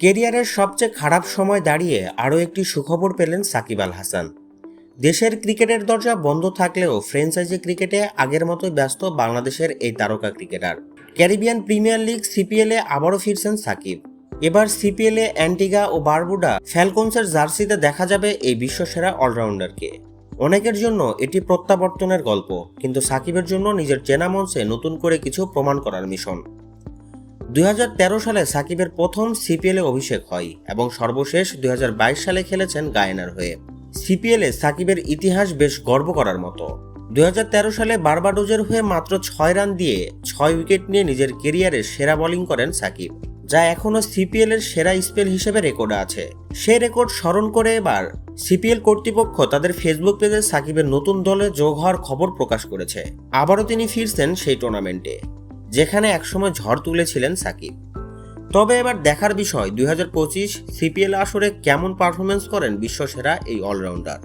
কেরিয়ারের সবচেয়ে খারাপ সময় দাঁড়িয়ে আরও একটি সুখবর পেলেন সাকিব আল হাসান। দেশের ক্রিকেটের দরজা বন্ধ থাকলেও ফ্র্যাঞ্চাইজি ক্রিকেটে আগের মতোই ব্যস্ত বাংলাদেশের এই তারকা ক্রিকেটার। ক্যারিবিয়ান প্রিমিয়ার লিগ সিপিএলে আবারও ফিরছেন সাকিব। এবার সিপিএলে অ্যান্টিগা ও বারবুডা ফ্যালকনসের জার্সিতে দেখা যাবে এই বিশ্বসেরা অলরাউন্ডারকে। অনেকের জন্য এটি প্রত্যাবর্তনের গল্প, কিন্তু সাকিবের জন্য নিজের চেনা মঞ্চে নতুন করে কিছু প্রমাণ করার মিশন। দুই হাজার তেরো সালে সাকিবের প্রথম সিপিএলে অভিষেক হয় এবং সর্বশেষ দুই হাজার বাইশ সালে খেলেছেন গায়নার হয়ে। সিপিএলে সাকিবের ইতিহাস বেশ গর্ব করার মতো। দুই হাজার তেরো সালে বারবাডোজের হয়ে মাত্র ছয় রান দিয়ে ছয় উইকেট নিয়ে নিজের কেরিয়ারে সেরা বোলিং করেন সাকিব, যা এখনও সিপিএল এর সেরা স্পেল হিসেবে রেকর্ডে আছে। সেই রেকর্ড স্মরণ করে এবার সিপিএল কর্তৃপক্ষ তাদের ফেসবুক পেজে সাকিবের নতুন দলে যোগ হওয়ার খবর প্রকাশ করেছে। আবারও তিনি ফিরছেন সেই টুর্নামেন্টে। যেখানে একসময় ঝড় তুলেছিলেন সাকিব। তবে এবার দেখার বিষয়, দুই হাজার পঁচিশ সিপিএল আসরে কেমন পারফরমেন্স করেন বিশ্বসেরা এই অলরাউন্ডার